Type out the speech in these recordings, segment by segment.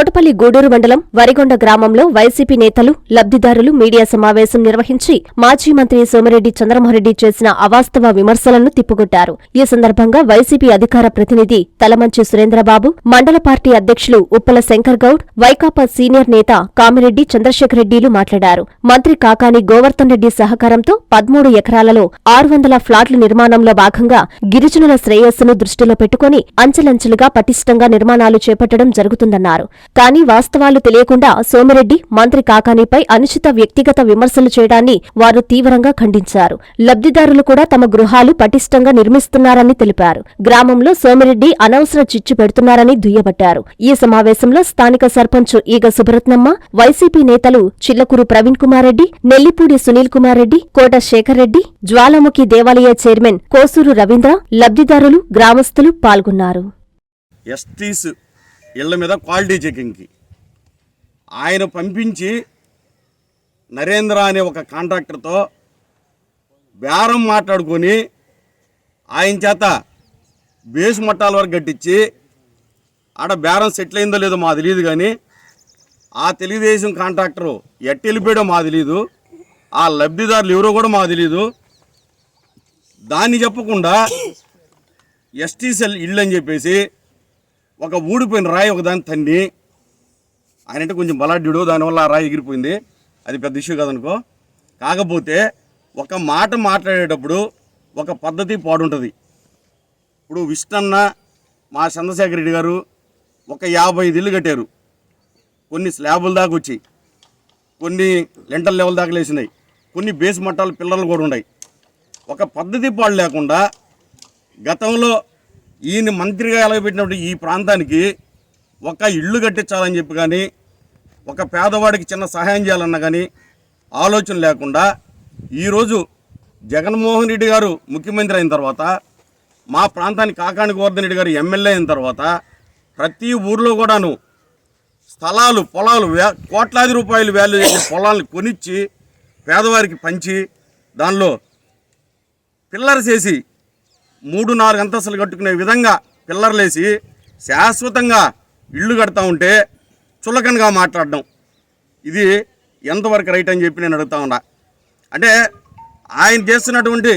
తోటపల్లి గూడూరు మండలం వరిగొండ గ్రామంలో వైసీపీ నేతలు లబ్ధిదారులు మీడియా సమావేశం నిర్వహించి మాజీ మంత్రి సోమిరెడ్డి చంద్రమోహన్రెడ్డి చేసిన అవాస్తవ విమర్శలను తిప్పుకొట్టారు. ఈ సందర్భంగా వైసీపీ అధికార ప్రతినిధి తలమంచి సురేంద్రబాబు మండల పార్టీ అధ్యక్షులు ఉప్పల శంకర్ గౌడ్ వైకాపా సీనియర్ నేత కామిరెడ్డి చంద్రశేఖర్ రెడ్డిలు మాట్లాడారు. మంత్రి కాకాని గోవర్ధన్ రెడ్డి సహకారంతో పదమూడు ఎకరాలలో ఆరు వందల ఫ్లాట్ల నిర్మాణంలో భాగంగా గిరిజనుల శ్రేయస్సును దృష్టిలో పెట్టుకుని అంచెలంచెలుగా పటిష్టంగా నిర్మాణాలు చేపట్టడం జరుగుతుందన్నారు. కానీ వాస్తవాలు తెలియకుండా సోమిరెడ్డి మంత్రి కాకానీపై అనుచిత వ్యక్తిగత విమర్శలు చేయడాన్ని వారు తీవ్రంగా ఖండించారు. లబ్ధిదారులు కూడా తమ గృహాలు పటిష్టంగా నిర్మిస్తున్నారని తెలిపారు. గ్రామంలో సోమిరెడ్డి అనవసర చిచ్చు పెడుతున్నారని దుయ్యబట్టారు. ఈ సమావేశంలో స్థానిక సర్పంచ్ ఈగ సుభరత్నమ్మ వైసీపీ నేతలు చిల్లకూరు ప్రవీణ్ కుమార్ రెడ్డి నెల్లిపూడి సునీల్ కుమార్ రెడ్డి కోట శేఖర్ రెడ్డి జ్వాలాముఖి దేవాలయ చైర్మన్ కోసూరు రవీంద్ర లబ్ధిదారులు గ్రామస్తులు పాల్గొన్నారు. ఎస్టీస్ ఇళ్ళ మీద క్వాలిటీ చెకింగ్కి. ఆయన పంపించి నరేంద్ర అనే ఒక కాంట్రాక్టర్తో బేరం మాట్లాడుకొని ఆయన చేత బేస్ మట్టాల వరకు కట్టించి ఆడ బేరం సెటిల్ అయిందో లేదో మా తెలియదు కానీ ఆ తెలుగుదేశం కాంట్రాక్టరు ఎట్టి వెళ్ళిపోయాడో మా తెలియదు ఆ లబ్ధిదారులు ఎవరో కూడా మాకు తెలియదు దాన్ని చెప్పకుండా ఎస్టీ సెల్ అని చెప్పేసి ఒక ఊడిపోయిన రాయి ఒకదాన్ని తన్ని. ఆయన అంటే కొంచెం బలాఢ్యుడు దానివల్ల ఆ రాయి ఎగిరిపోయింది. అది పెద్ద ఇష్యూ కదనుకో. కాకపోతే ఒక మాట మాట్లాడేటప్పుడు ఒక పద్ధతి పాడుంటుంది. ఇప్పుడు విష్ణన్న మా చంద్రశేఖర రెడ్డి గారు ఒక యాభై ఐదు ఇల్లు కట్టారు. కొన్ని స్లాబుల దాకా వచ్చాయి. కొన్ని లెంటల్ లెవెల్ దాకా లేచినాయి. కొన్ని బేస్ మట్టాల పిల్లలు కూడా ఉన్నాయి. ఒక పద్ధతి పాడు లేకుండా గతంలో ఈయన మంత్రిగా ఎలగబెట్టినప్పుడు ఈ ప్రాంతానికి ఒక ఇల్లు కట్టించాలని చెప్పి కానీ ఒక పేదవాడికి చిన్న సహాయం చేయాలన్నా కానీ ఆలోచన లేకుండా ఈరోజు జగన్మోహన్ రెడ్డి గారు ముఖ్యమంత్రి అయిన తర్వాత మా ప్రాంతానికి కాకాణి గోవర్ధన్ రెడ్డి గారు ఎమ్మెల్యే అయిన తర్వాత ప్రతి ఊర్లో కూడాను స్థలాలు పొలాలు వే కోట్లాది రూపాయలు వాల్యూ చేసే పొలాలను కొనిచ్చి పేదవారికి పంచి దానిలో పిల్లర్స్ వేసి మూడు నాలుగు అంతస్తులు కట్టుకునే విధంగా పిల్లర్లేసి శాశ్వతంగా ఇల్లు కడతా ఉంటే చులకనగా మాట్లాడడం. ఇది ఎంతవరకు రైట్ అని చెప్పి నేను అడుగుతా ఉన్నా. అంటే ఆయన చేస్తున్నటువంటి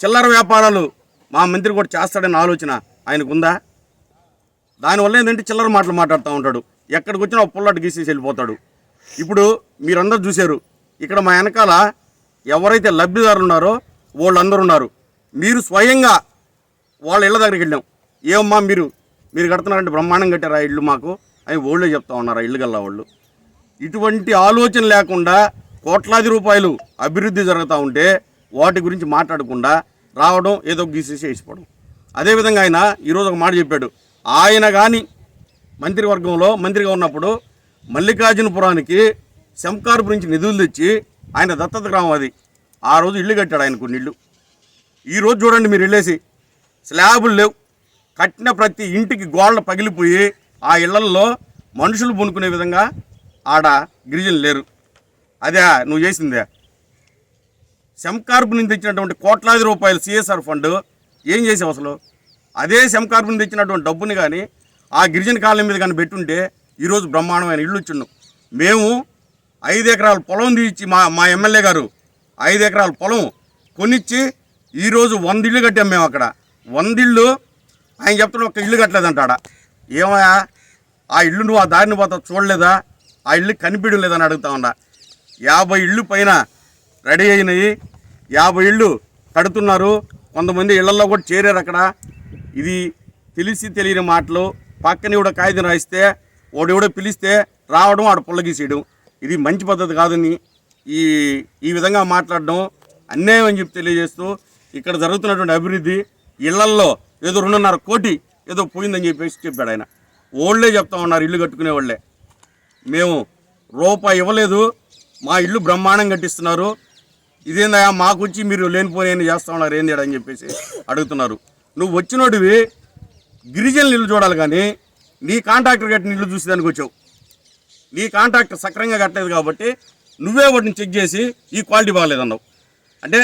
చిల్లర వ్యాపారాలు మా మంత్రి కూడా చేస్తాడని ఆలోచన ఆయనకు ఉందా దానివల్ల ఏంటంటే చిల్లర మాటలు మాట్లాడుతూ ఉంటాడు. ఎక్కడికి వచ్చినా ఒక పుల్లటి గీసేసి వెళ్ళిపోతాడు. ఇప్పుడు మీరందరూ చూశారు ఇక్కడ మా వెనకాల ఎవరైతే లబ్ధిదారులు ఉన్నారో వాళ్ళందరూ ఉన్నారు. మీరు స్వయంగా వాళ్ళ ఇళ్ళ దగ్గరికి వెళ్ళాం. ఏమమ్మా మీరు? మీరు కడుతున్నారంటే బ్రహ్మాండం కట్టారు ఆ ఇల్లు మాకు? అని ఓళ్ళే చెప్తా ఉన్నారు ఆ ఇల్లు గల్లా వాళ్ళు. ఇటువంటి ఆలోచన లేకుండా కోట్లాది రూపాయలు అభివృద్ధి జరుగుతూ ఉంటే వాటి గురించి మాట్లాడకుండా రావడం ఏదో గీసేసి వేసిపోవడం. అదేవిధంగా ఆయన ఈరోజు ఒక మాట చెప్పాడు. ఆయన కానీ మంత్రివర్గంలో మంత్రిగా ఉన్నప్పుడు మల్లికార్జునపురానికి శంకార్పు నుంచి నిధులు తెచ్చి ఆయన దత్తత గ్రామం అది. ఆ రోజు ఇల్లు కట్టాడు ఆయన కొన్ని ఇల్లు ఈరోజు చూడండి మీరు వెళ్ళేసి స్లాబులు లేవు. కట్టిన ప్రతి ఇంటికి గోడలు పగిలిపోయి ఆ ఇళ్ళల్లో మనుషులు పొనుకునే విధంగా ఆడ గిరిజనులు లేరు. అదే నువ్వు చేసిందే. శంకార్పు నుంచి తెచ్చినటువంటి కోట్లాది రూపాయలు సిఎస్ఆర్ ఫండ్ ఏం చేసావు అసలు? అదే శంకార్పు నుంచి తెచ్చినటువంటి డబ్బుని కానీ ఆ గిరిజన కాలనీ మీద కానీ పెట్టుంటే ఈరోజు బ్రహ్మాండమైన ఇల్లు ఇచ్చిండు. మేము ఐదు ఎకరాల పొలం తీయించి మా మా ఎమ్మెల్యే గారు ఐదు ఎకరాల పొలం కొనిచ్చి ఈరోజు వంద ఇల్లు కట్టాం మేము అక్కడ. వంద ఇల్లు ఆయన చెప్తున్న ఒక ఇల్లు కట్టలేదంట ఆడ ఏమయ్యా? ఆ ఇల్లు నువ్వు ఆ దారిని పోతా చూడలేదా? ఆ ఇల్లు కనిపించడం లేదని అడుగుతా ఉన్నా. యాభై ఇళ్ళు పైన రెడీ అయినాయి. యాభై ఇళ్ళు కడుతున్నారు. కొంతమంది ఇళ్ళలో కూడా చేరారు అక్కడ. ఇది తెలిసి తెలియని మాటలు. పక్కన కూడా కాగితం రాయిస్తే వాడెవడో పిలిస్తే రావడం ఆడ పుల్లగీసేయడం. ఇది మంచి పద్ధతి కాదని ఈ ఈ విధంగా మాట్లాడడం అన్యాయం అని చెప్పి తెలియజేస్తూ ఇక్కడ జరుగుతున్నటువంటి అభివృద్ధి ఇళ్ళల్లో ఏదో రెండున్నర కోటి ఏదో పోయిందని చెప్పేసి చెప్పాడు ఆయన. ఓళ్ళే చెప్తా ఉన్నారు ఇల్లు కట్టుకునే వాళ్ళే మేము రూపాయి ఇవ్వలేదు మా ఇల్లు బ్రహ్మాండం కట్టిస్తున్నారు. ఇదేందా మాకు వచ్చి మీరు లేనిపోయిన చేస్తా ఉన్నారు ఏంది అని చెప్పేసి అడుగుతున్నారు. నువ్వు వచ్చినోడివి గిరిజనులు ఇల్లు చూడాలి కానీ నీ కాంట్రాక్టర్ కట్టిన ఇల్లు చూసేదానికి వచ్చావు. నీ కాంట్రాక్టర్ సక్రంగా కట్టలేదు కాబట్టి నువ్వే వాటిని చెక్ చేసి ఈ క్వాలిటీ బాగాలేదన్నావు. అంటే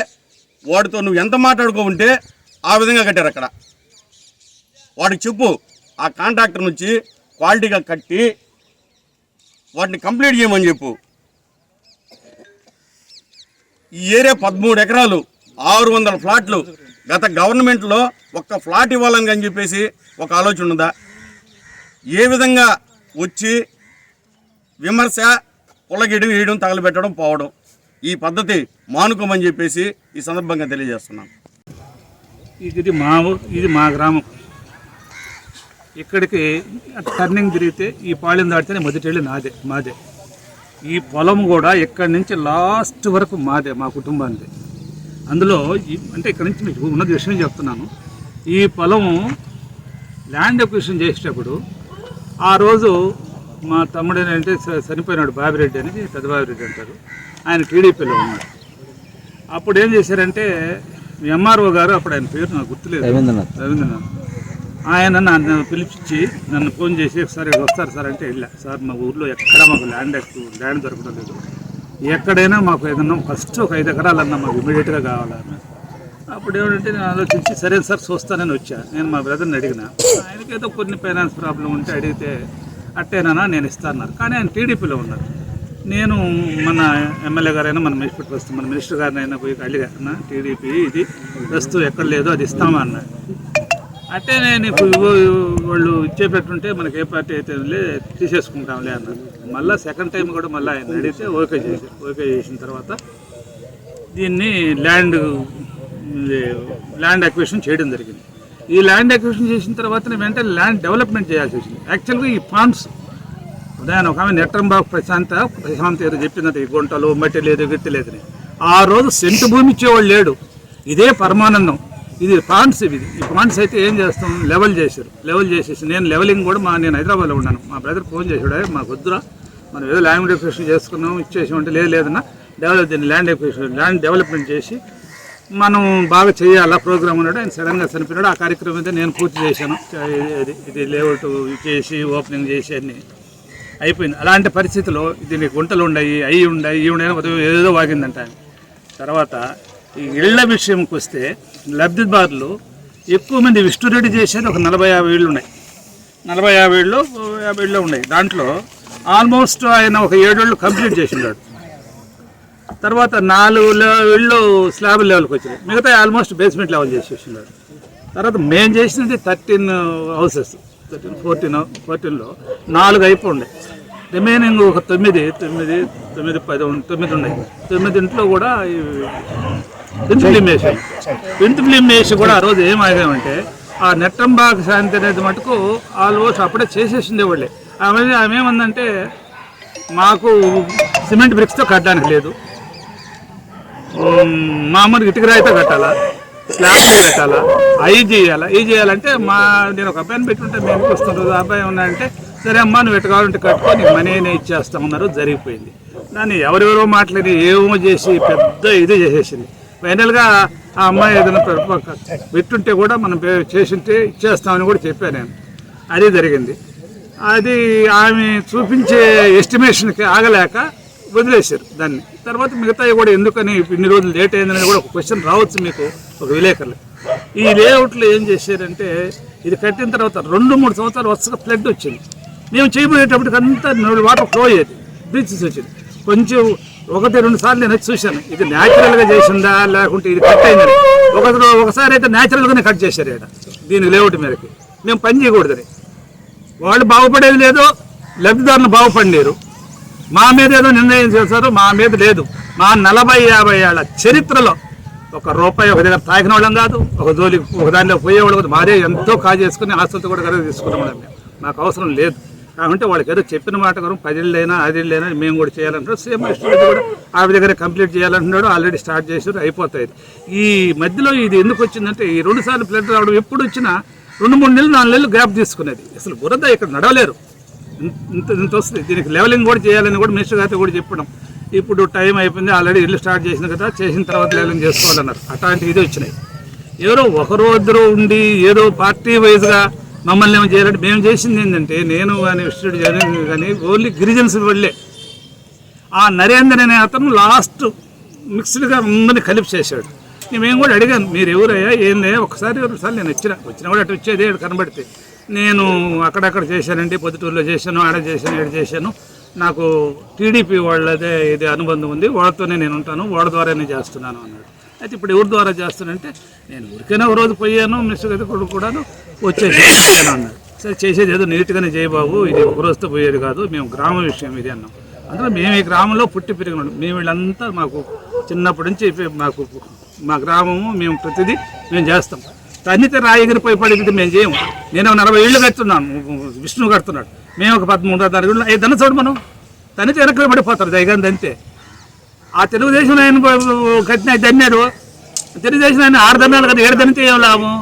వాడితో నువ్వు ఎంత మాట్లాడుకో ఉంటే ఆ విధంగా కట్టారు అక్కడ. వాడికి చెప్పు ఆ కాంట్రాక్టర్ నుంచి క్వాలిటీగా కట్టి వాటిని కంప్లీట్ చేయమని చెప్పు. ఈ ఏరియా పదమూడు ఎకరాలు ఆరు వందల ఫ్లాట్లు. గత గవర్నమెంట్లో ఒక్క ఫ్లాట్ ఇవ్వాలని అని చెప్పేసి ఒక ఆలోచన ఉందా? ఏ విధంగా వచ్చి విమర్శ పొలగిడి వేయడం తగలబెట్టడం పోవడం ఈ పద్ధతి మానుకోమని చెప్పేసి ఈ సందర్భంగా తెలియజేస్తున్నాను ఇది మా ఇది మా గ్రామం. ఇక్కడికి టర్నింగ్ తిరిగితే ఈ పాళెం దాటితేనే మొదటి వెళ్ళి నాదే మాదే. ఈ పొలం కూడా ఇక్కడి నుంచి లాస్ట్ వరకు మాదే మా కుటుంబానికి అందులో అంటే ఇక్కడ నుంచి మీకు ఉన్నది విషయం చెప్తున్నాను. ఈ పొలం ల్యాండ్ అక్విజిషన్ చేసేటప్పుడు ఆ రోజు మా తమ్ముడు అంటే చనిపోయినాడు బాబిరెడ్డి అని పెద్ద బాబిరెడ్డి అంటారు. ఆయన టీడీపీలో ఉన్నాడు. అప్పుడు ఏం చేశారంటే ఎంఆర్ఓ గారు అప్పుడు ఆయన పేరు నాకు గుర్తులేదు. రవీంద్రనాథ్. రవీంద్రనాథ్. ఆయన నన్ను పిలిపించి నన్ను ఫోన్ చేసి ఒకసారి వస్తారు సార్ అంటే వెళ్ళా సార్ మా ఊర్లో ఎక్కడ మాకు ల్యాండ్ ఎక్కువ ల్యాండ్ దొరకడం లేదు. ఎక్కడైనా మాకు ఏదన్నా ఫస్ట్ ఒక ఐదు ఎకరాలన్నా మాకు ఇమీడియట్గా కావాలన్న అప్పుడు ఏమంటే నేను ఆలోచించి సరే సార్ చూస్తానని వచ్చా. నేను మా బ్రదర్ని అడిగిన. ఆయనకి ఏదో కొన్ని ఫైనాన్స్ ప్రాబ్లం ఉంటే అడిగితే అట్టేనా నేను ఇస్తాన్నారు కానీ ఆయన టీడీపీలో ఉన్నారు. నేను మన ఎమ్మెల్యే గారైనా మన మినిస్టర్ వస్తు మన మినిస్టర్ గారినైనా పోయి అడిగా అన్న టీడీపీ ఇది ప్రస్తుతం ఎక్కడ లేదో అది ఇస్తామా అంటే నేను ఇప్పుడు వాళ్ళు ఇచ్చేటట్టుంటే మనకి ఏ పార్టీ అయితే లే తీసేసుకుంటాంలే అన్న. మళ్ళీ సెకండ్ టైం కూడా మళ్ళీ ఆయన అడిగితే ఓకే చేసి ఓకే చేసిన తర్వాత దీన్ని ల్యాండ్ ల్యాండ్ అక్విషన్ చేయడం జరిగింది. ఈ ల్యాండ్ అక్విషన్ చేసిన తర్వాత వెంటనే ల్యాండ్ డెవలప్మెంట్ చేయాల్సి వచ్చింది. యాక్చువల్గా ఈ ఫార్మ్స్ ఉదయం ఒక ఆమె నెట్రంబాబు ప్రశాంత ప్రశాంత్ ఏదో చెప్పిందంట ఈ గుంటలు మట్టి లేదు గిట్టి లేదని ఆ రోజు సెంటు భూమి ఇచ్చేవాళ్ళు లేడు. ఇదే పరమానందం. ఇది పాండ్స్ ఇవి ఈ పాండ్స్ అయితే ఏం చేస్తాం? లెవెల్ చేశారు. లెవెల్ చేసేసి నేను లెవెలింగ్ కూడా మా నేను హైదరాబాద్లో ఉన్నాను. మా బ్రదర్ ఫోన్ చేసాడు మా మాకు వద్దురా. మనం ఏదో ల్యాండ్ ఎక్విషన్ చేసుకున్నాం ఇచ్చేసాం అంటే లేదు లేదన్నా. డెవలప్ దీన్ని ల్యాండ్ ఎక్విషన్ ల్యాండ్ డెవలప్మెంట్ చేసి మనం బాగా చేయాలా ప్రోగ్రామ్ ఉన్నాడు ఆయన సడన్గా చనిపోయినాడు. ఆ కార్యక్రమం అయితే నేను పూర్తి చేశాను. ఇది ఇది లేఅవుట్ చేసి ఓపెనింగ్ చేసి అన్నీ. అయిపోయింది. అలాంటి పరిస్థితిలో దీనికి గుంటలు ఉన్నాయి అవి ఉన్నాయి ఇవి ఉన్నాయి ఏదో వాగిందంట తర్వాత ఈ ఇళ్ళ విషయంకి వస్తే లబ్ధిదారులు ఎక్కువ మంది విష్ణురెడ్డి చేసేది ఒక నలభై యాభై ఏళ్ళు ఉన్నాయి. నలభై యాభై ఏళ్ళు యాభై ఏళ్ళు ఉన్నాయి. దాంట్లో ఆల్మోస్ట్ ఆయన ఒక ఏడేళ్ళు కంప్లీట్ చేసినాడు తర్వాత నాలుగు ఏళ్ళు స్లాబ్ లెవెల్కి వచ్చినాయి మిగతా ఆల్మోస్ట్ బేస్మెంట్ లెవెల్ చేసేసినాడు తర్వాత మేము చేసినది థర్టీన్ హౌసెస్. థర్టీన్ ఫోర్టీన్ ఫోర్టీన్లో నాలుగు అయిపోండే. రిమైనింగ్ ఒక తొమ్మిది తొమ్మిది తొమ్మిది పది తొమ్మిది ఉన్నాయి. తొమ్మిదింట్లో కూడా పెంతు ఫిలిం వేసాం పెంతు ఫిలిం వేసి కూడా ఆ రోజు ఏం ఆగామంటే ఆ నెట్టంబాగ్ శాంతి అనేది మటుకు ఆల్మోస్ట్ అప్పుడే చేసేసిందే వాళ్ళే. ఆమె ఆమె ఏమందంటే మాకు సిమెంట్ బ్రిక్స్తో కట్టడానికి లేదు. మ్మ్, మామూలుగా ఇటుక రాయితో కట్టాలా? స్లాబ్తో పెట్టాలా అవి చేయాలా? ఇవి చేయాలంటే మా నేను ఒక అబ్బాయిని పెట్టుంటే మేము వస్తుంటుంది అబ్బాయి ఉన్నాయంటే సరే అమ్మా నువ్వు పెట్టుకోవాలంటే కట్టుకొని మనీనే ఇచ్చేస్తా జరిగిపోయింది. దాన్ని ఎవరెవరో మాట్లాడి ఏమో చేసి పెద్ద ఇది చేసేసింది. ఫైనల్గా ఆ అమ్మాయి ఏదైనా పెట్టుంటే కూడా మనం చేసింటే ఇచ్చేస్తామని కూడా చెప్పాను నేను. అది జరిగింది. అది ఆమె చూపించే ఎస్టిమేషన్కి ఆగలేక వదిలేశారు దాన్ని. తర్వాత మిగతావి కూడా ఎందుకని ఇన్ని రోజులు లేట్ అయిందనేది కూడా ఒక క్వశ్చన్ రావచ్చు మీకు ఒక విలేకరులు ఈ లేఅవుట్లో ఏం చేశారంటే ఇది కట్టిన తర్వాత రెండు మూడు సంవత్సరాలు వరుసగా ఫ్లడ్ వచ్చింది. మేము చేయబోయేటప్పటికి అంతా వాటర్ ఫ్లో అయ్యేది బ్రీచెస్ వచ్చింది. కొంచెం ఒకటి రెండు సార్లు నేను వచ్చి చూశాను. ఇది న్యాచురల్గా చేసిందా లేకుంటే ఇది కట్ అయిందని ఒక ఒకసారి అయితే న్యాచురల్గానే కట్ చేశారు ఇక్కడ దీని లేఅవుట్ మేరకి. మేము పని చేయకూడదని. వాళ్ళు బాగుపడేది లేదు లబ్ధిదారులు బాగుపడలేరు. మా మీద ఏదో నిర్ణయం చేశారు మా మీద లేదు. మా నలభై యాభై ఏళ్ళ చరిత్రలో ఒక రూపాయి ఒక దగ్గర తాకిన వాళ్ళం కాదు ఒక జోలి ఒక దానిలో పోయేవాళ్ళు కాదు. మాదే ఎంతో కాజేసుకుని ఆస్తులతో కూడా కనుక తీసుకున్నాం మేము. మాకు అవసరం లేదు. కాబట్టి వాళ్ళకి ఏదో చెప్పిన మాట కనుక పదిళ్ళైనా ఐదేళ్ళైనా మేము కూడా చేయాలంటారు సేమ్ ఇష్టం కూడా ఆమె దగ్గర కంప్లీట్ చేయాలంటున్నాడు. ఆల్రెడీ స్టార్ట్ చేశారు అయిపోతాయి. ఈ మధ్యలో ఇది ఎందుకు వచ్చిందంటే ఈ రెండు సార్లు ఫ్లడ్ రావడం ఎప్పుడు వచ్చినా రెండు మూడు నెలలు నాలుగు నెలలు గ్యాప్ తీసుకునేది. అసలు బురద ఇక్కడ నడవలేరు. ఇంత ఇంత వస్తుంది. దీనికి లెవెలింగ్ కూడా చేయాలని కూడా మినిస్టర్ గారితో కూడా చెప్పడం. ఇప్పుడు టైం అయిపోయింది ఆల్రెడీ ఇల్లు స్టార్ట్ చేసిన కదా చేసిన తర్వాత లెవెలింగ్ చేసుకోవాలన్నారు. అట్లాంటి ఇది వచ్చినాయి. ఎవరో ఒకరు ఇద్దరు ఉండి ఏదో పార్టీ వైజ్గా మమ్మల్ని ఏమో చేయాలంటే మేము చేసింది ఏంటంటే నేను కానీ విష్ణుడు కానీ కానీ ఓన్లీ గిరిజన్స్ వెళ్ళే ఆ నరేంద్ర అనే అతను లాస్ట్ మిక్స్డ్గా అందరిని కలిపి చేశాడు. మేము కూడా అడిగాను మీరు ఎవరయ్యా? ఏందయ్యా? ఒకసారి ఒకసారి నేను వచ్చిన. వచ్చినా కూడా అటు వచ్చేది కనబడితే. నేను అక్కడక్కడ చేశానండి పొద్దుటూరులో చేశాను ఆడ చేశాను ఇక్కడ చేశాను. నాకు టీడీపీ వాళ్ళదే ఇది అనుబంధం ఉంది వాళ్ళతోనే నేను ఉంటాను వాళ్ళ ద్వారానే చేస్తున్నాను అన్నాడు. అయితే ఇప్పుడు ఎవరి ద్వారా చేస్తానంటే నేను ఊరికైనా ఒక రోజు పోయాను మిస్టర్ గది కొడుకు కూడాను వచ్చేసి అన్నాడు. సరే చేసేది ఏదో నీట్గానే చేయబాబు ఇది ఒక రోజుతో పోయేది కాదు మేము గ్రామ విషయం ఇది అన్నాం. అందులో మేము ఈ గ్రామంలో పుట్టి పెరిగినాం మేము వీళ్ళంతా మాకు చిన్నప్పటి నుంచి మాకు మా గ్రామము మేము ప్రతిదీ మేము చేస్తాం. తన్నితే రాయగిరి పోయి పడింది మేము చేయము నేను నలభై ఏళ్ళు కడుతున్నాను. విష్ణువు కడుతున్నాడు. మేము ఒక పదమూడు నాలుగు ఇళ్ళు ఐదు చూడు మనం? తన్నితే వెనక్కి పడిపోతారు దయగంది అంతే ఆ తెలుగుదేశం ఆయన కట్టిన దన్నాడు తెలుగుదేశం ఆయన ఆరు దన్నాలు కదా ఏడు దన్నితే ఏం లాభం?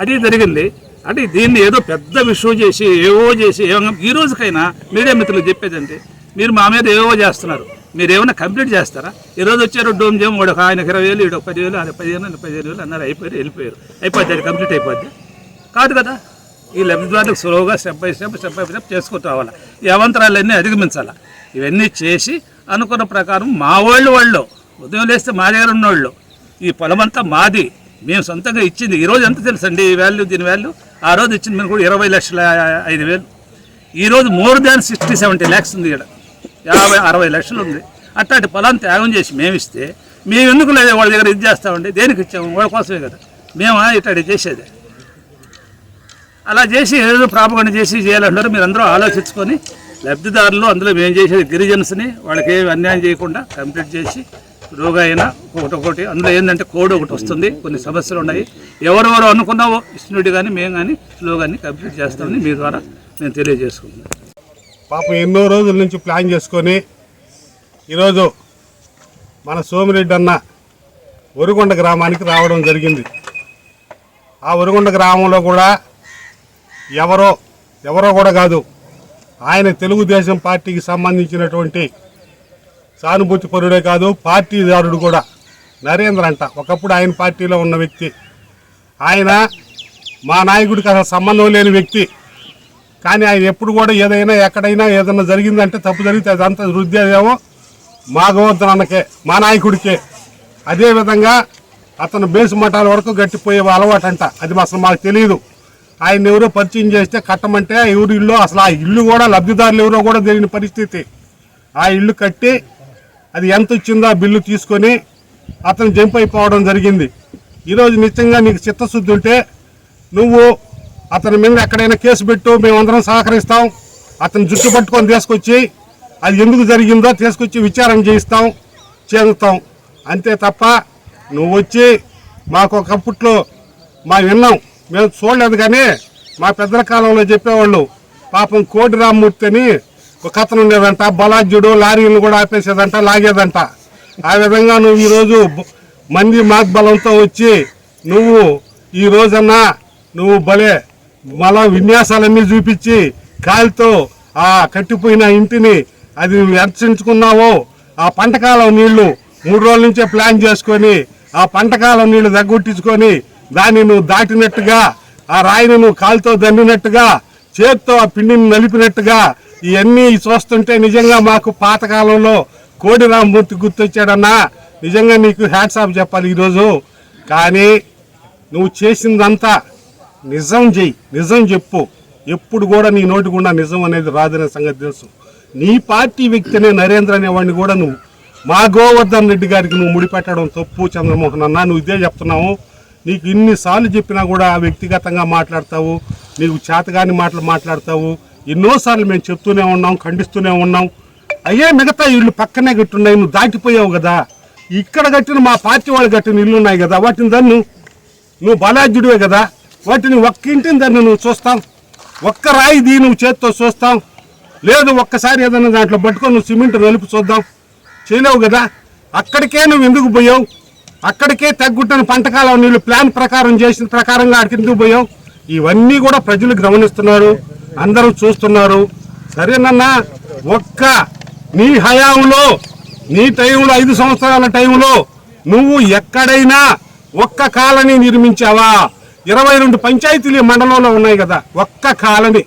అది జరిగింది. అంటే దీన్ని ఏదో పెద్ద విషయం చేసి ఏవో చేసి ఏమో ఈ రోజుకైనా మీడియా మిత్రులు చెప్పేదంటే మీరు మా మీద ఏవో చేస్తున్నారు. మీరు ఏమైనా కంప్లీట్ చేస్తారా? ఈరోజు వచ్చారు డోమ్ జేమ్ వాడు ఒక ఆయన ఇరవై వేలు ఇడు ఒక పదివేలు ఆయన పదిహేను ఆయన పదిహేను వేలు అన్నారు అయిపోయారు వెళ్ళిపోయారు. అయిపోద్ది అది కంప్లీట్ అయిపోద్ది. కాదు కదా? ఈ లబ్ధిదారులకు సులువుగా step by step step by step చేసుకుంటూ రావాలి. ఈ అవంతరాలన్నీ అధిగమించాలి? ఇవన్నీ చేసి అనుకున్న ప్రకారం మా వాళ్ళు వాళ్ళు ఉదయం లేస్తే మా దగ్గర ఉన్నోళ్ళు ఈ పొలమంతా మాది మేము సొంతంగా ఇచ్చింది. ఈరోజు ఎంత తెలుసండి ఈ వాల్యూ దీని వాల్యూ ఆ రోజు ఇచ్చింది మేము కూడా ఇరవై లక్షల ఐదు వేలు. ఈరోజు more than sixty seventy lakhs ఉంది ఇక్కడ. యాభై అరవై లక్షలు ఉంది. అట్లాంటి పొలాన్ని త్యాగం చేసి మేమిస్తే మేము ఎందుకు లేదు వాళ్ళ దగ్గర ఇది చేస్తామండి? దేనికి ఇచ్చాము? వాళ్ళ కోసమే కదా. మేము ఇట్లాంటి చేసేది? అలా చేసి ఏదో ప్రాపగండి చేసి చేయాలంటారు మీరు అందరూ ఆలోచించుకొని లబ్ధిదారులు అందులో మేము చేసేది గిరిజన్స్ని వాళ్ళకి ఏమి అన్యాయం చేయకుండా కంప్లీట్ చేసి రోగా అయినా ఒకటి ఒకటి. అందులో ఏంటంటే కోడ్ ఒకటి వస్తుంది. కొన్ని సమస్యలు ఉన్నాయి. ఎవరెవరు అనుకున్నావో ఇస్తున్నట్టు కానీ మేము కానీ స్లోగాన్ని కంప్లీట్ చేస్తామని మీ ద్వారా నేను తెలియజేసుకుంటున్నాను పాపం ఎన్నో రోజుల నుంచి ప్లాన్ చేసుకొని ఈరోజు మన సోమిరెడ్డి అన్న ఒరిగొండ గ్రామానికి రావడం జరిగింది. ఆ ఒరుగొండ గ్రామంలో కూడా ఎవరో ఎవరో కూడా కాదు ఆయన తెలుగుదేశం పార్టీకి సంబంధించినటువంటి సానుభూతి పరుడే కాదు పార్టీదారుడు కూడా నరేంద్ర అంట. ఒకప్పుడు ఆయన పార్టీలో ఉన్న వ్యక్తి. ఆయన మా నాయకుడికి అసలు సంబంధం లేని వ్యక్తి. కానీ ఆయన ఎప్పుడు కూడా ఏదైనా ఎక్కడైనా ఏదైనా జరిగిందంటే తప్పు జరిగితే అదంతా వృద్ధేమో మా గోవర్ధన్ మా నాయకుడికే. అదేవిధంగా అతను బేసు మఠాల వరకు గట్టిపోయే అలవాటు అంట అది అసలు మాకు తెలియదు ఆయన ఎవరో పరిచయం చేస్తే కట్టమంటే ఎవరు ఇల్లు అసలు ఆ ఇల్లు కూడా లబ్ధిదారులు ఎవరో కూడా తెలియని పరిస్థితి. ఆ ఇల్లు కట్టి అది ఎంత ఇచ్చిందో ఆ బిల్లు తీసుకొని అతను జంప్ అయిపోవడం జరిగింది. ఈరోజు నిజంగా నీకు చిత్తశుద్ధి ఉంటే నువ్వు అతని మీద ఎక్కడైనా కేసు పెట్టు మేమందరం సహకరిస్తాం. అతను జుట్టు పట్టుకొని తీసుకొచ్చి అది ఎందుకు జరిగిందో తీసుకొచ్చి విచారం చేయిస్తాం చేస్తాం అంతే తప్ప నువ్వు వచ్చి మాకు ఒకప్పట్లో మా విన్నాం. మేము చూడలేదు కానీ మా పెద్దల కాలంలో చెప్పేవాళ్ళు పాపం కోటి రామ్మూర్తి అని ఒక కథను ఉండేదంట. బలాజ్యుడు లారీలను కూడా ఆపేసేదంట లాగేదంట. ఆ విధంగా నువ్వు ఈరోజు మంది మాగ్బలంతో వచ్చి నువ్వు ఈ రోజన్నా నువ్వు భలే మళ్ళా విన్యాసాలన్నీ చూపించి కాలితో ఆ కట్టిపోయిన ఇంటిని అది నువ్వు ఆ పంటకాలం నీళ్ళు మూడు రోజుల నుంచే ప్లాన్ చేసుకొని ఆ పంటకాలం నీళ్ళు దగ్గొట్టించుకొని దాన్ని నువ్వు దాటినట్టుగా ఆ రాయిని నువ్వు కాలుతో దన్నినట్టుగా చేత్తో ఆ పిండిని నలిపినట్టుగా ఇవన్నీ చూస్తుంటే నిజంగా మాకు పాతకాలంలో కోడి రామ్మూర్తి గుర్తొచ్చాడన్నా. నిజంగా నీకు హ్యాట్స్ ఆఫ్ చెప్పాలి ఈరోజు. కానీ నువ్వు చేసిందంతా నిజం చెయ్యి నిజం చెప్పు. ఎప్పుడు కూడా నీ నోటి గుండా నిజం అనేది రాదనే సంగతి తెలుసు. నీ పార్టీ వ్యక్తినే నరేంద్ర అనేవాడిని కూడా నువ్వు మా గోవర్ధన్ రెడ్డి గారికి నువ్వు ముడిపెట్టడం తప్పు చంద్రమోహన్ అన్న. నువ్వు ఇదే చెప్తున్నావు. నీకు ఇన్నిసార్లు చెప్పినా కూడా వ్యక్తిగతంగా మాట్లాడతావు. నీకు చేతగాని మాటలు మాట్లాడతావు. ఎన్నోసార్లు మేము చెప్తూనే ఉన్నాం ఖండిస్తూనే ఉన్నాం. అయ్యే మిగతా ఇళ్ళు పక్కనే కట్టున్నాయి నువ్వు దాటిపోయావు కదా. ఇక్కడ కట్టిన మా పార్టీ వాళ్ళు కట్టిన ఇల్లు ఉన్నాయి కదా వాటిని దాన్ని నువ్వు బలాజ్యుడివే కదా. వాటిని ఒక్క ఇంటిని దాన్ని నువ్వు చూస్తాం ఒక్క రాయి దీ నువ్వు చేత్తో చూస్తాం లేదు ఒక్కసారి ఏదైనా దాంట్లో పట్టుకొని నువ్వు సిమెంట్ నలుపు చూద్దాం. చేయలేవు కదా? అక్కడికే నువ్వు ఎందుకు పోయావు? అక్కడికే తగ్గుట్టని పంటకాలం నీళ్ళు ప్లాన్ ప్రకారం చేసిన ప్రకారంగా అక్కడికి ఎందుకు పోయావు? ఇవన్నీ కూడా ప్రజలు గమనిస్తున్నారు అందరూ చూస్తున్నారు. సరేనన్నా ఒక్క నీ హయాంలో నీ టైంలో ఐదు సంవత్సరాల టైంలో నువ్వు ఎక్కడైనా ఒక్క కాలనీ నిర్మించావా? ఇరవై రెండు పంచాయతీలు మండలంలో ఉన్నాయి కదా ఒక్క కాలనీ.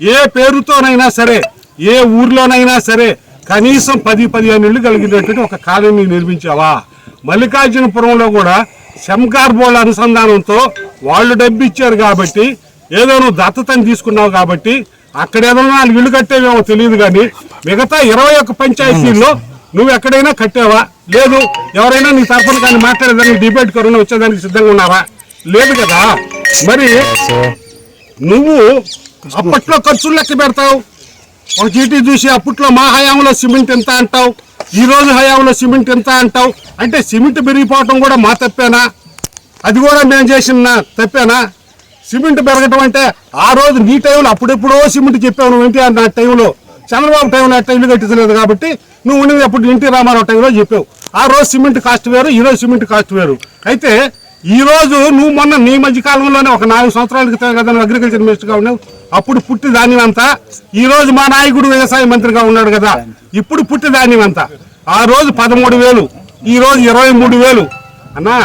ఏ పేరుతోనైనా సరే ఏ ఊర్లోనైనా సరే కనీసం పది పదిహేను ఇళ్ళు కలిగినటువంటి ఒక కాలనీ నిర్మించావా? మల్లికార్జునపురంలో కూడా శంకార్ బోర్డు అనుసంధానంతో వాళ్ళు డబ్బు ఇచ్చారు కాబట్టి ఏదో నువ్వు దత్తతని తీసుకున్నావు కాబట్టి అక్కడ ఏదైనా నాలుగు ఇల్లు కట్టేవేమో తెలియదు కానీ మిగతా ఇరవై ఒక్క పంచాయతీల్లో నువ్వు ఎక్కడైనా కట్టావా? లేదు ఎవరైనా నీ తరఫున కానీ మాట్లాడేదానికి డిబేట్ కరోనా వచ్చేదానికి సిద్ధంగా ఉన్నావా? లేదు కదా? మరి నువ్వు అప్పట్లో ఖర్చులు లెక్క పెడతావు. ఒక చీటీ చూసి అప్పట్లో మా హయాంలో సిమెంట్ ఎంత అంటావు? ఈ రోజు హయాంలో సిమెంట్ ఎంత అంటావు? అంటే సిమెంట్ పెరిగిపోవటం కూడా మా తప్పేనా? అది కూడా మేము చేసిన తప్పేనా? సిమెంట్ పెరగటం అంటే ఆ రోజు నీ టైంలో అప్పుడెప్పుడో సిమెంట్ చెప్పావు నువ్వు నా టైంలో. చంద్రబాబు టైంలో ఆ టైంలో కట్టించలేదు కాబట్టి నువ్వు ఉండేది అప్పుడు ఎన్టీ రామారావు టైంలో చెప్పావు. ఆ రోజు సిమెంట్ కాస్ట్ వేరు ఈ రోజు సిమెంట్ కాస్ట్ వేరు. అయితే ఈ రోజు నువ్వు మొన్న నీ మధ్య కాలంలోనే ఒక నాలుగు సంవత్సరాల క్రితం కదా అగ్రికల్చర్ మినిస్టర్గా ఉన్నావు. అప్పుడు పుట్టి దానివంతా. ఈ రోజు మా నాయకుడు వ్యవసాయ మంత్రిగా ఉన్నాడు కదా. ఇప్పుడు పుట్టి ధాన్యమంతా ఆ రోజు పదమూడు వేలు. ఈ రోజు ఇరవై మూడు వేలు. అన్నా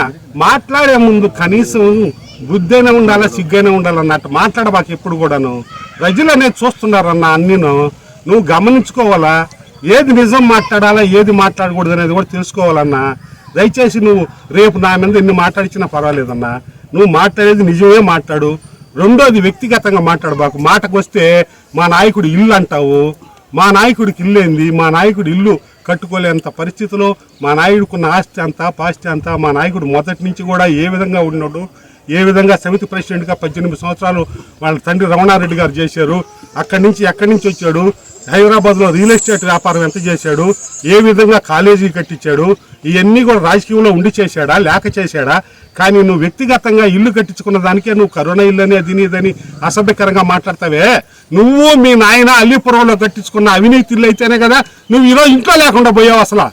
మాట్లాడే ముందు కనీసం బుద్ధైనా ఉండాలా సిగ్గైనా ఉండాలన్నట్టు మాట్లాడబాకు ఎప్పుడు కూడాను. ప్రజలు అనేది చూస్తున్నారన్న అన్నీను నువ్వు గమనించుకోవాలా? ఏది నిజం మాట్లాడాలా ఏది మాట్లాడకూడదు అనేది కూడా తెలుసుకోవాలన్నా. దయచేసి నువ్వు రేపు నా మీద ఎన్ని మాట్లాడిచ్చినా పర్వాలేదన్నా. నువ్వు మాట్లాడేది నిజమే మాట్లాడు. రెండోది వ్యక్తిగతంగా మాట్లాడబాకు. మాటకు వస్తే మా నాయకుడు ఇల్లు అంటావు. మా నాయకుడికి ఇల్లు ఏంది? మా నాయకుడు ఇల్లు కట్టుకోలేంత పరిస్థితిలో మా నాయకుడుకున్న ఆస్తి అంతా పాస్తి అంతా మా నాయకుడు మొదటి నుంచి కూడా ఏ విధంగా ఉన్నాడు ఏ విధంగా సమితి ప్రెసిడెంట్గా పద్దెనిమిది సంవత్సరాలు వాళ్ళ తండ్రి రమణారెడ్డి గారు చేశారు? అక్కడి నుంచి ఎక్కడి నుంచి వచ్చాడు? హైదరాబాద్లో రియల్ ఎస్టేట్ వ్యాపారం ఎంత చేశాడు? ఏ విధంగా కాలేజీ కట్టించాడు? ఇవన్నీ కూడా రాజకీయంలో ఉండి చేశాడా? లేక చేశాడా? కానీ నువ్వు వ్యక్తిగతంగా ఇల్లు కట్టించుకున్న దానికే నువ్వు కరోనా ఇల్లు అని అది ఇదని అసభ్యకరంగా మాట్లాడతావే? నువ్వు మీ నాయన అల్లిపురంలో కట్టించుకున్న అవినీతి ఇల్లు అయితేనే కదా నువ్వు ఈరోజు ఇంట్లో లేకుండా పోయావు అసలు.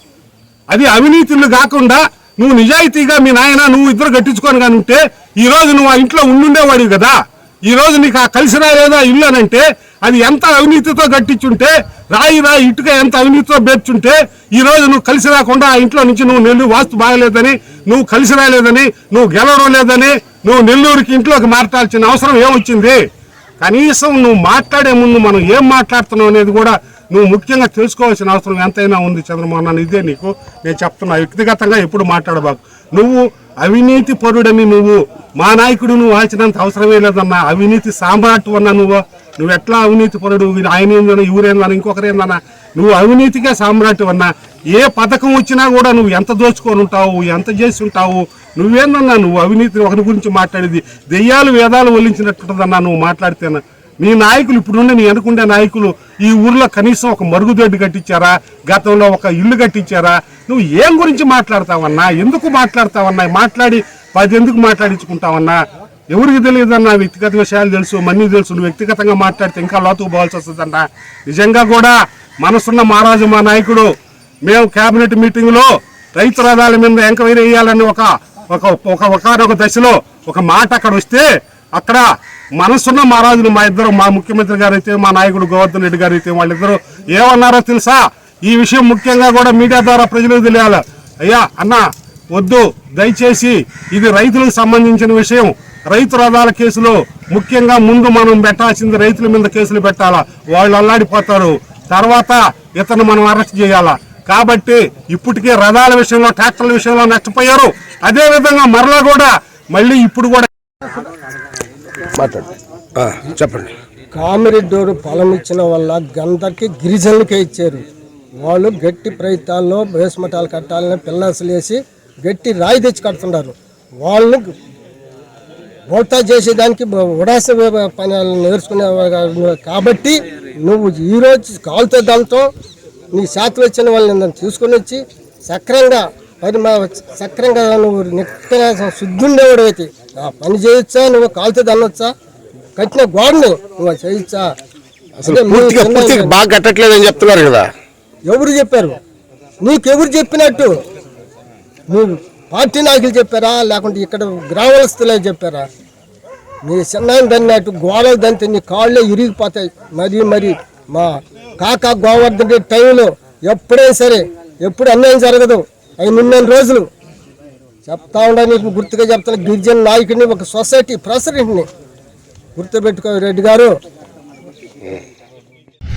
అది అవినీతి ఇల్లు కాకుండా నువ్వు నిజాయితీగా మీ నాయన నువ్వు ఇద్దరు కట్టించుకొని కానీ ఉంటే ఈ రోజు నువ్వు ఆ ఇంట్లో ఉండుండేవాడివి కదా. ఈ రోజు నీకు ఆ కలిసి రాలేదా ఇల్లు అని అంటే అది ఎంత అవినీతితో కట్టించుంటే రాయి రాయి ఇటుక ఎంత అవినీతితో బేర్చుంటే ఈ రోజు నువ్వు కలిసి రాకుండా ఆ ఇంట్లో నుంచి నువ్వు నెల్లూరు వాస్తు బాగలేదని నువ్వు కలిసి రాలేదని నువ్వు గెలవడం లేదని నువ్వు నెల్లూరుకి ఇంట్లోకి మాట్లాడాల్సిన అవసరం ఏమొచ్చింది? కనీసం నువ్వు మాట్లాడే ముందు మనం ఏం మాట్లాడుతున్నావు అనేది కూడా నువ్వు ముఖ్యంగా తెలుసుకోవాల్సిన అవసరం ఎంతైనా ఉంది చంద్రమోహన్ ఇదే నీకు. నేను చెప్తున్నా వ్యక్తిగతంగా ఎప్పుడు మాట్లాడబాకు. నువ్వు అవినీతి పరుడని నువ్వు మా నాయకుడు నువ్వు ఆల్చినంత అవసరమే లేదన్నా అవినీతి సామ్రాట్ అన్నా నువ్వు. నువ్వు ఎట్లా అవినీతి పరుడు? ఆయన ఏందన్నా ఇవరేందన్నా ఇంకొకరేందన్నా నువ్వు అవినీతిగా సామ్రాట్ అన్నా. ఏ పథకం వచ్చినా కూడా నువ్వు ఎంత దోచుకొని ఉంటావు ఎంత చేసి ఉంటావు నువ్వేందన్నా నువ్వు అవినీతి ఒకరి గురించి మాట్లాడేది? దెయ్యాలు వేదాలు వల్లించినట్టుందన్నా నువ్వు మాట్లాడితేనా. నీ నాయకులు ఇప్పుడున్న మీ అనుకునే నాయకులు ఈ ఊర్లో కనీసం ఒక మరుగుదొడ్డు కట్టించారా? గతంలో ఒక ఇల్లు కట్టించారా? నువ్వు ఏం గురించి మాట్లాడతావన్నా? ఎందుకు మాట్లాడతావన్నా? మాట్లాడి పది ఎందుకు మాట్లాడించుకుంటావన్నా? ఎవరికి తెలియదన్నా? వ్యక్తిగత విషయాలు తెలుసు మన్నీ తెలుసు. నువ్వు వ్యక్తిగతంగా మాట్లాడితే ఇంకా లోతుకు పోవాల్సి వస్తుందన్నా. నిజంగా కూడా మనసున్న మహారాజు మా నాయకుడు మేము కేబినెట్ మీటింగ్లో రైతు రథాల మీద ఎంక్వైరీ వేయాలని ఒక ఒక ఒక దశలో ఒక మాట అక్కడ వస్తే అక్కడ మనసున్న మహారాజులు మా ఇద్దరు మా ముఖ్యమంత్రి గారు అయితే మా నాయకుడు గోవర్ధన్ రెడ్డి గారు అయితే వాళ్ళిద్దరూ ఏమన్నారో తెలుసా? ఈ విషయం ముఖ్యంగా కూడా మీడియా ద్వారా ప్రజలకు తెలియాలి. అయ్యా అన్న వద్దు. దయచేసి ఇది రైతులకు సంబంధించిన విషయం. రైతు రథాల కేసులో ముఖ్యంగా ముందు మనం పెట్టాల్సింది రైతుల మీద కేసులు పెట్టాలా? వాళ్ళు అల్లాడిపోతారు. తర్వాత ఇతను మనం అరెస్ట్ చేయాలా? కాబట్టి ఇప్పటికే రథాల విషయంలో ట్రాక్టర్ల విషయంలో నష్టపోయారు. అదేవిధంగా మరలా కూడా మళ్ళీ ఇప్పుడు కూడా మాట్లాడు. చెప్పండి. కామిరెడ్డోడు పొలం ఇచ్చిన వల్ల గందరికి గిరిజనులకే ఇచ్చారు. వాళ్ళు గట్టి ప్రయత్నాల్లో బేస్మఠాలు కట్టాలని పిల్లసలు వేసి గట్టి రాయి తెచ్చి కడుతున్నారు. వాళ్ళని ఓటా చేసేదానికి ఉడాస పని నేర్చుకునే కాబట్టి నువ్వు ఈరోజు కాలుతో దాంతో నీ శాతం వచ్చిన వాళ్ళని నన్ను తీసుకొని వచ్చి సక్రంగా పని మా సక్రంగా నువ్వు నిక్కన శుద్ధుండేవాడు అయితే ఆ పని చేయొచ్చా నువ్వు కాలుతో దన్నొచ్చా? కట్టిన గోడని నువ్వు చేయొచ్చా? అసలు పూర్తిగా పూర్తిగా బాగా కట్టట్లేదని చెప్తున్నారు కదా. ఎవరు చెప్పారు? నీకెవరు చెప్పినట్టు? నువ్వు పార్టీ నాయకులు చెప్పారా? లేకుంటే ఇక్కడ గ్రామస్తులే చెప్పారా? నీ చిన్న దన్నట్టు గోడలు దంతే నీ కాళ్ళే ఇరిగిపోతాయి. మరి మరి మా కాకా గోవర్ధన్ రెడ్డి టైంలో ఎప్పుడైనా సరే ఎప్పుడు అన్యాయం జరగదు. అవి నిన్న రోజులు. చెప్తా ఉండని గుర్తుగా చెప్తాను గిరిజన నాయకుడిని ఒక సొసైటీ ప్రెసిడెంట్ని గుర్తుపెట్టుకో రెడ్డి గారు.